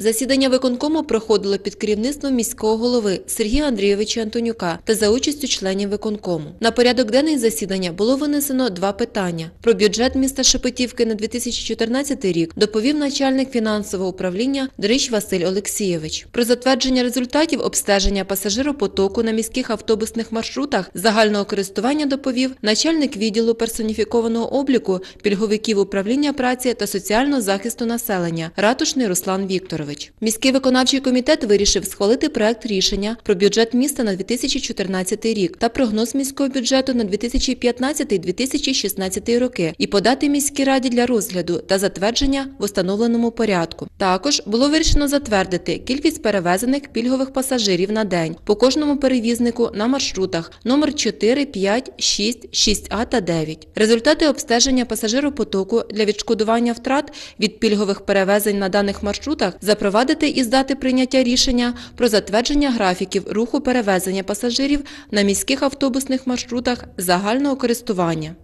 Засідання виконкому проходило під керівництвом міського голови Сергія Андрійовича Антонюка та за участю членів виконкому. На порядок денний засідання було винесено два питання. Про бюджет міста Шепетівки на 2014 рік доповів начальник фінансового управління Дрищ Василь Олексійович. Про затвердження результатів обстеження пасажиропотоку на міських автобусних маршрутах загального користування доповів начальник відділу персоніфікованого обліку пільговиків управління праці та соціального захисту населення Ратушний Руслан Вікторович. Міський виконавчий комітет вирішив схвалити проект рішення про бюджет міста на 2014 рік та прогноз міського бюджету на 2015-2016 роки і подати міській раді для розгляду та затвердження в установленому порядку. Також було вирішено затвердити кількість перевезених пільгових пасажирів на день по кожному перевізнику на маршрутах номер 4, 5, 6, 6А та 9. Результати обстеження пасажиропотоку для відшкодування втрат від пільгових перевезень на даних маршрутах запровадити і здати прийняття рішення про затвердження графіків руху перевезення пасажирів на міських автобусних маршрутах загального користування.